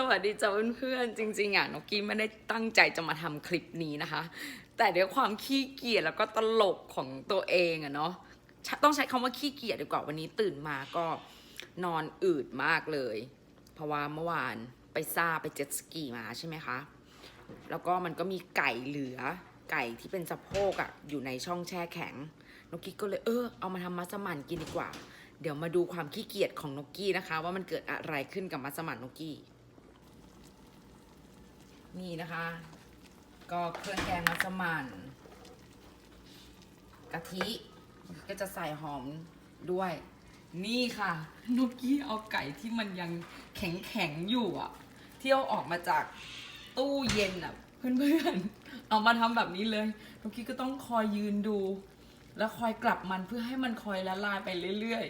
สวัสดีจ้าเพื่อนๆจริงๆอะนกกี้ไม่ได้ตั้งใจจะมาทำคลิปนี้นะคะ แต่ด้วยความขี้เกียจแล้วก็ตลกของตัวเองอะเนาะต้องใช้คำว่าขี้เกียจดีกว่าวันนี้ตื่นมาก็นอนอืดมากเลย เพราะว่าเมื่อวานไปซาไปเจ็ตสกีมาใช่ไหมคะ แล้วก็มันก็มีไก่เหลือไก่ที่เป็นสะโพกอะอยู่ในช่องแช่แข็งนกกี้ก็เลยเออเอามาทำมัสมั่นกินดีกว่า เดี๋ยวมาดูความขี้เกียจของนกกี้นะคะ ว่ามันเกิดอะไรขึ้นกับมัสมั่นนกกี้ นี่นะคะ ก็เครื่องแกงมัสมั่นกะทิก็จะใส่หอมด้วย นี่ค่ะนกกี้เอาไก่ที่มันยังแข็งแข็งอยู่อะที่เอาออกมาจากตู้เย็นอะ เพื่อนๆ เอามาทำแบบนี้เลยนกกี้ก็ต้องคอยยืนดู แล้วคอยกลับมันเพื่อให้มันคอยละลายไปเรื่อย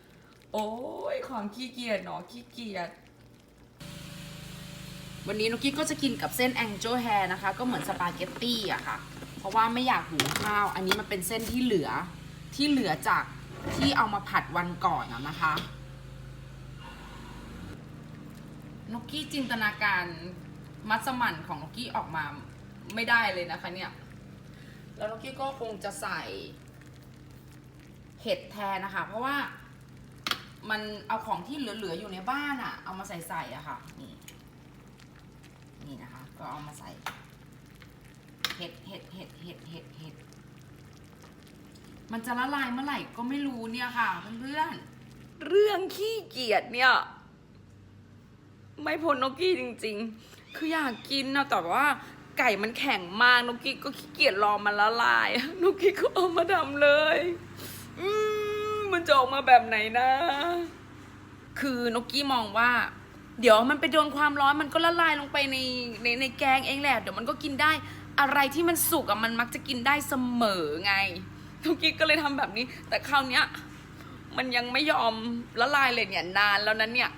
ๆ โอ้ยความขี้เกียจเนาะขี้เกียจ วันนี้นกกี้ก็จะกินกับเส้นแองเจิลแฮร์นะคะ ก็เหมือนสปาเกตตี้อะค่ะ เพราะว่าไม่อยากหุงข้าว อันนี้มันเป็นเส้นที่เหลือ ที่เหลือจากที่เอามาผัดวันก่อนอะนะคะนกกี้จินตนาการมัสมั่นของนกกี้ออกมาไม่ได้เลยนะคะเนี่ย แล้วนกกี้ก็คงจะใส่เห็ดแทนนะคะ เพราะว่ามันเอาของที่เหลือๆอยู่ในบ้านอะเอามาใส่ใส่อะค่ะนี่ นี่นะคะ ก็เอามาใส่ เห็ดเห็ดเห็ดเห็ดเห็ดเห็ดมันจะละลายเมื่อไหร่ก็ไม่รู้เนี่ยค่ะเพื่อนเรื่องขี้เกียจเนี่ย ไม่พ้นนกกี้จริง ๆ คืออยากกินนะแต่ว่าไก่มันแข็งมากนกกี้ก็ขี้เกียจรอมันละลายนกกี้ก็เอามาทำเลย อืมมันจะออกมาแบบไหนนะ คือนกกี้มองว่า เดี๋ยวมันไปโดนความร้อนมันก็ละลายลงไปในในในแกงเองแหละเดี๋ยวมันก็กินได้อะไรที่มันสุกอะมันมักจะกินได้เสมอไงนกกี้ก็เลยทำแบบนี้ แต่คราวเนี้ยมันยังไม่ยอมละลายเลยเนี่ยนานแล้วนั้นเนี่ย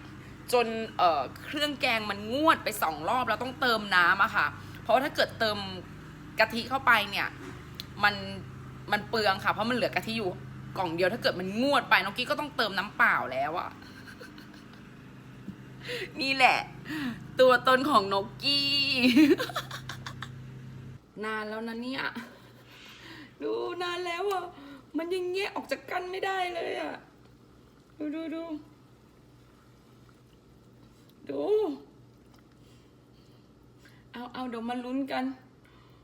จนเอ่อเครื่องแกงมันงวดไปสองรอบแล้วต้องเติมน้ำอะค่ะ เพราะว่าถ้าเกิดเติมกะทิเข้าไปเนี่ยมันมันเปลืองค่ะ เพราะมันเหลือกะทิอยู่กล่องเดียวถ้าเกิดมันงวดไปน้องกี้ก็ต้องเติมน้ำเปล่าแล้วอะ นี่แหละ ตัวตนของนกกี้ นานแล้วนะเนี่ย ดูนานแล้วอะ มันยังแยกออกจากกันไม่ได้เลยอะ ดูดูดูดู เอาเอาเดี๋ยวมาลุ้นกัน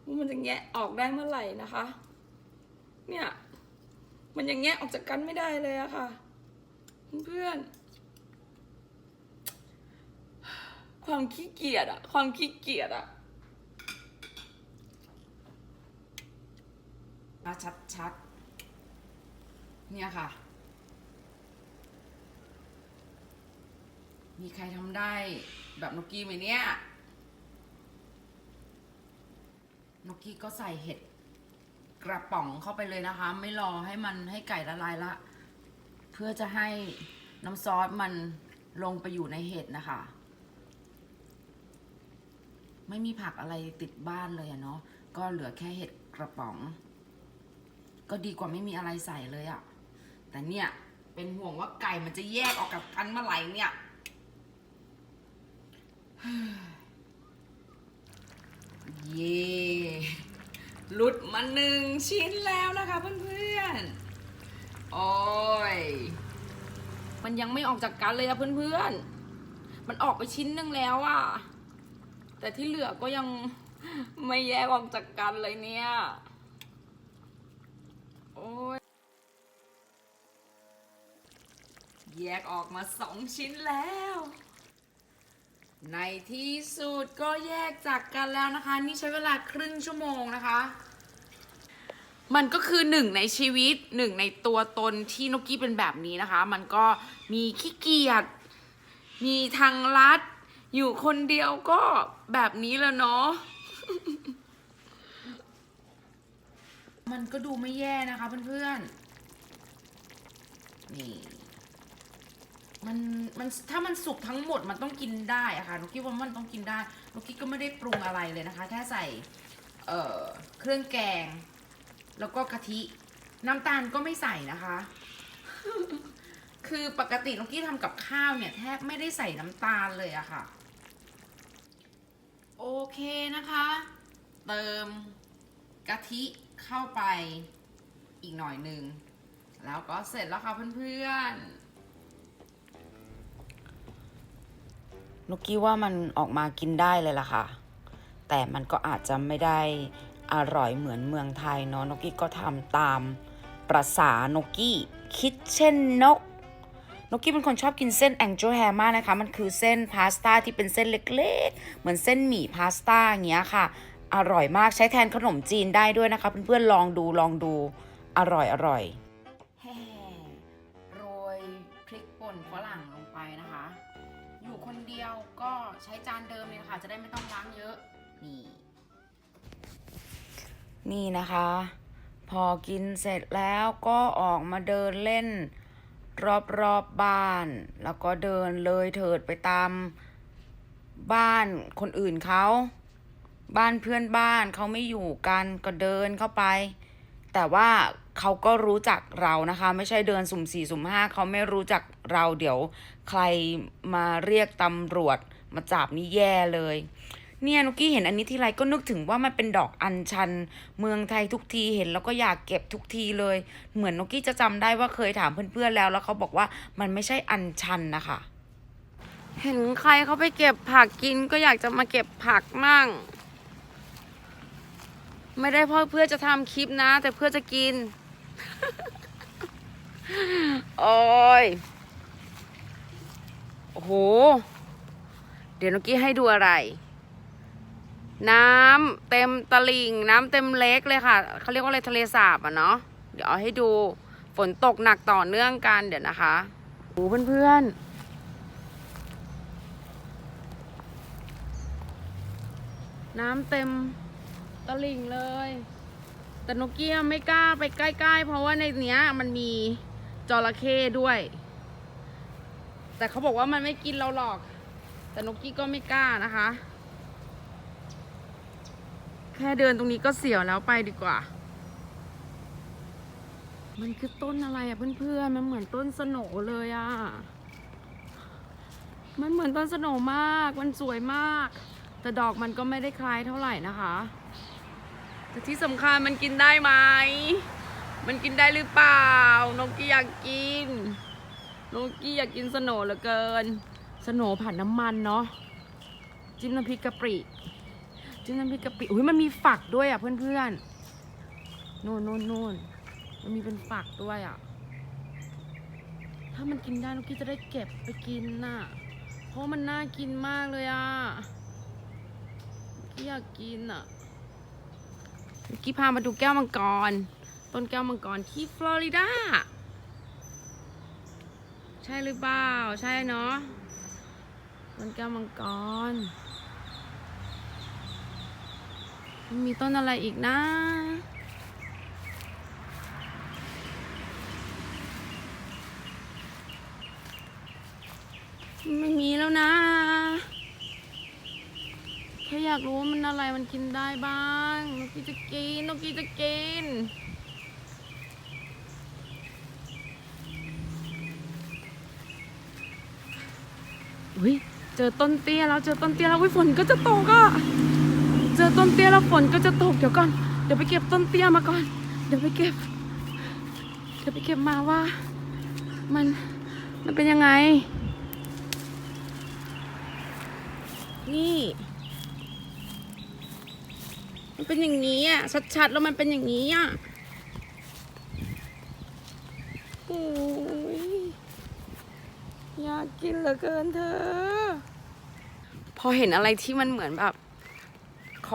ว่ามันจะแงะออกได้เมื่อไหร่นะคะ เนี่ย มันยังแงะออกจากกันไม่ได้เลยอะค่ะ เพื่อนๆ ความขี้เกียจอะความขี้เกียจอะมาชัดๆ เนี่ยค่ะ มีใครทำได้แบบนกกี้ไหมเนี่ย นกกี้ก็ใส่เห็ดกระป๋องเข้าไปเลยนะคะ ไม่รอให้มันให้ไก่ละลายละ เพื่อจะให้น้ำซอสมันลงไปอยู่ในเห็ดนะคะ ไม่มีผักอะไรติดบ้านเลยอะเนาะก็เหลือแค่เห็ดกระป๋อง ก็ดีกว่าไม่มีอะไรใส่เลยอะแต่เนี่ยเป็นห่วงว่าไก่มันจะแยกออกกับกันเมื่อไหร่เนี่ยเย่หลุดมาหนึ่งชิ้นแล้วนะคะเพื่อนๆ โอ้ย มันยังไม่ออกจากกันเลยอะเพื่อนๆ มันออกไปชิ้นหนึ่งแล้วอะ แต่ที่เหลือก็ยังไม่แยกออกจากกันเลยเนี่ย โอ้ยแยกออกมาสองชิ้นแล้ว ในที่สุดก็แยกจากกันแล้วนะคะ นี่ใช้เวลาครึ่งชั่วโมงนะคะ มันก็คือหนึ่งในชีวิตหนึ่งในตัวตนที่นกกี้เป็นแบบนี้นะคะ มันก็มีขี้เกียจมีทางลัด อยู่คนเดียวก็แบบนี้แล้วเนาะ มันก็ดูไม่แย่นะคะเพื่อนๆ นี่ มันมันถ้ามันสุกทั้งหมดมันต้องกินได้อะค่ะนุกกี้ว่ามันต้องกินได้นุกกี้ก็ไม่ได้ปรุงอะไรเลยนะคะ แค่ใส่ เอ่อ เครื่องแกง แล้วก็กะทิ น้ำตาลก็ไม่ใส่นะคะ คือปกตินุกกี้ทำกับข้าวเนี่ย แทบไม่ได้ใส่น้ำตาลเลยอะค่ะ เคนะคะ เติมกะทิเข้าไปอีกหน่อยหนึ่ง แล้วก็เสร็จแล้วค่ะเพื่อนๆ นุกกี้ว่ามันออกมากินได้เลยล่ะค่ะ แต่มันก็อาจจะไม่ได้อร่อยเหมือนเมืองไทยเนาะนกกี้ก็ทำตามประษานกกี้คิดเช่นนก นกกี้เป็นคนชอบกินเส้นแองเจิลแฮมากนะคะ มันคือเส้นพาสต้าที่เป็นเส้นเล็กๆ เหมือนเส้นหมี่พาสต้าอย่างเงี้ยค่ะ อร่อยมากใช้แทนขนมจีนได้ด้วยนะคะ เพื่อนๆลองดูลองดูอร่อยอร่อยแฮ่โรยพริกป่นฝรั่งลงไปนะคะ อยู่คนเดียวก็ใช้จานเดิมเลยนะคะจะได้ไม่ต้องล้างเยอะนี่นี่นะคะ พอกินเสร็จแล้วก็ออกมาเดินเล่น รอบๆบบ้าน แล้วก็เดินเลยเถิดไปตามบ้านคนอื่นเขา บ้านเพื่อนบ้านเขาไม่อยู่กันก็เดินเข้าไป แต่ว่าเขาก็รู้จักเรานะคะ ไม่ใช่เดินสุ่มสี่สุ่มห้าเขาไม่รู้จักเราเดี๋ยวใครมาเรียกตำรวจมาจับนี่แย่เลย เนี่ยนุกกี้เห็นอันนี้ทีไรก็นึกถึงว่ามันเป็นดอกอัญชัน เมืองไทยทุกทีเห็นแล้วก็อยากเก็บทุกทีเลย เหมือนนุกกี้จะจำได้ว่าเคยถามเพื่อนๆแล้วแล้วเขาบอกว่ามันไม่ใช่อัญชันนะคะ เห็นใครเขาไปเก็บผักกินก็อยากจะมาเก็บผักมั่ง ไม่ได้เพราะเพื่อจะทำคลิปนะ แต่เพื่อจะกิน โอ้ยโอ้โห เดี๋ยวนุกกี้ให้ดูอะไร น้ำเต็มตลิ่ง น้ำเต็มเล็กเลยค่ะเขาเรียกว่าอะไรทะเลสาบอะเนาะเดี๋ยวเอาให้ดูฝนตกหนักต่อเนื่องกันเดี๋ยวนะคะโอ้เพื่อนๆ น้ำเต็มตลิ่งเลย แต่นกเกี้ยไม่กล้าไปใกล้ๆ เพราะว่าในเนี้ยมันมีจระเข้ด้วย แต่เขาบอกว่ามันไม่กินเราหรอก แต่นกกี้ก็ไม่กล้านะคะ แค่เดินตรงนี้ก็เสียวแล้วไปดีกว่า มันคือต้นอะไรอะเพื่อนๆ มันเหมือนต้นสโหนเลยอะมันเหมือนต้นสโหนมาก มันสวยมาก แต่ดอกมันก็ไม่ได้คล้ายเท่าไหร่นะคะ แต่ที่สำคัญมันกินได้ไหม มันกินได้หรือเปล่า นกกี้อยากกิน นกกี้อยากกินสโหนเหลือเกิน สโหนผัดน้ำมันเนาะ จิ้มน้ำพริกกะปิ จิ้มน้ำพริกกะปิอุ้ยมันมีฝักด้วยอะเพื่อนๆนู่นนู่นนู่นมันมีเป็นฝักด้วยอะ ถ้ามันกินได้นกกี้จะได้เก็บไปกินน่ะ เพราะมันน่ากินมากเลยอะกกี้อยากกินอะนกกี้พามาดูแก้วมังกร ต้นแก้วมังกรที่ฟลอริดา ใช่หรือเปล่า ใช่เนาะต้นแก้วมังกร มีต้นอะไรอีกนะไม่มีแล้วนะแค่อยากรู้ว่ามันอะไรมันกินได้บ้างนกกีจะกินนกกีจะกิน อุ้ยเจอต้นเตี้ยแล้วเจอต้นเตี้ยแล้วอุ้ยฝนก็จะตกอะ เจอต้นเตี้ยแล้วฝนก็จะตกเดี๋ยวก่อน เดี๋ยวไปเก็บต้นเตี้ยมาก่อน เดี๋ยวไปเก็บ เดี๋ยวไปเก็บมาว่า มันมันเป็นยังไง นี่ มันเป็นอย่างนี้อะชัดๆแล้วมันเป็นอย่างนี้อะโอ้ยอยากกินเหลือเกินเธอ พอเห็นอะไรที่มันเหมือนแบบ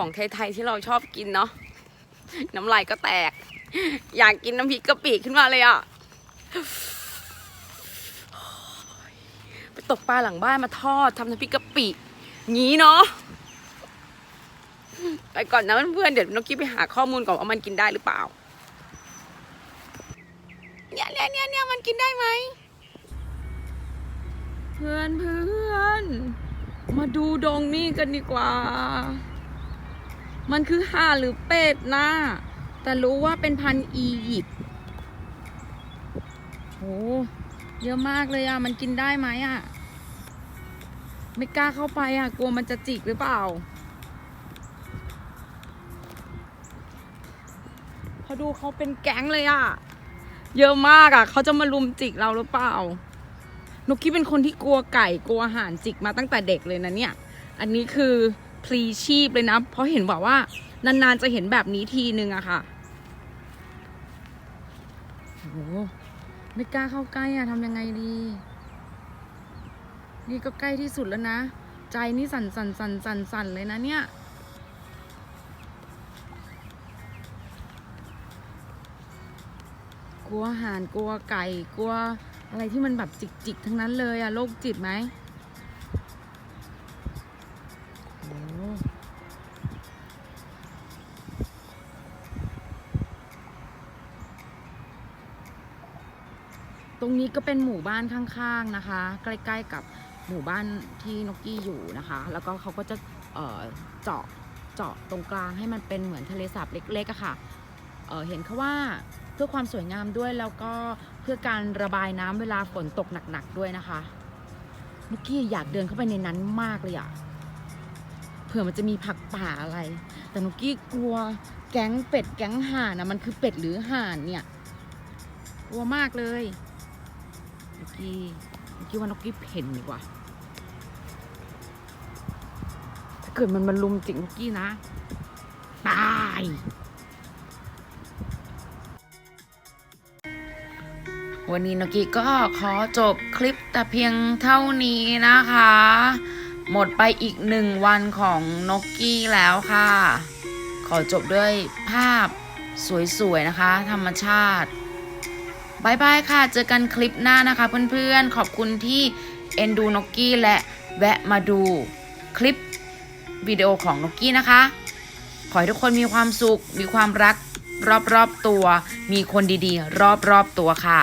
ของไทยๆที่เราชอบกินเนาะน้ำลายก็แตก อยากกินน้ำพริกกะปิขึ้นมาเลยอะ่ะไปตกปลาหลังบ้านมาทอดทำน้ำพริกกะปิงี้เนาะไปก่อนนะเพื่อนเดี๋ยวนกกี้ไปหาข้อมูลก่อนว่ามันกินได้หรือเปล่า เนี่ยเนี่ยเนี่ยเนี่ยมันกินได้ไหมเพื่อนเพื่อนมาดูดงนี่กันดีกว่า มันคือห่าหรือเป็ดนะ แต่รู้ว่าเป็นพันอียิปต์โอ้เยอะมากเลยอะ มันกินได้ไหมอะ ไม่กล้าเข้าไปอะ กลัวมันจะจิกหรือเปล่า พอดูเขาเป็นแก๊งเลยอะ เยอะมากอะ เขาจะมาลุมจิกเราหรือเปล่า นกคิดเป็นคนที่กลัวไก่ กลัวอาหารจิกมาตั้งแต่เด็กเลยนะเนี่ย อันนี้คือ พลีชีพเลยนะ เพราะเห็นบอกว่านานๆจะเห็นแบบนี้ทีนึงอะค่ะโอ้ไม่กล้าเข้าใกล้อะทำยังไงดี นี่ก็ใกล้ที่สุดแล้วนะ ใจนี่สั่นสั่นสั่นสั่นสั่นเลยนะเนี่ยกลัวอาหารกลัวไก่กลัวอะไรที่มันแบบจิกจิกๆทั้งนั้นเลยอะโรคจิตไหม นี้ก็เป็นหมู่บ้านข้างๆนะคะ ใกล้ๆกับหมู่บ้านที่นกกี้อยู่นะคะ แล้วก็เขาก็จะเเจาะเจาะตรงกลางให้มันเป็นเหมือนทะเลสาบเล็กๆอะค่ะเเห็นเขาว่าเพื่อความสวยงามด้วยแล้วก็เพื่อการระบายน้ำเวลาฝนตกหนักๆด้วยนะคะนกกี้อยากเดินเข้าไปในนั้นมากเลยอะเผื่อมันจะมีผักป่าอะไร แต่นกกี้กลัวแก๊งเป็ดแก๊งห่านอะมันคือเป็ดหรือห่านเนี่ยกลัวมากเลย นุกกี้นุกกี้ว่านกกี้เพ่นดีกว่า ถ้าเกิดมันมาลุมจิกนกกี้นะ ตาย วันนี้นกกี้ก็ขอจบคลิปแต่เพียงเท่านี้นะคะ หมดไปอีกหนึ่งวันของนกกี้แล้วค่ะ ขอจบด้วยภาพสวยๆนะคะ ธรรมชาติ บายบายค่ะ เจอกันคลิปหน้านะคะเพื่อนๆ ขอบคุณที่เอ็นดูนกกี้และแวะมาดูคลิปวิดีโอของนกกี้นะคะ ขอให้ทุกคนมีความสุข มีความรักรอบๆตัว มีคนดีๆ รอบๆตัวค่ะ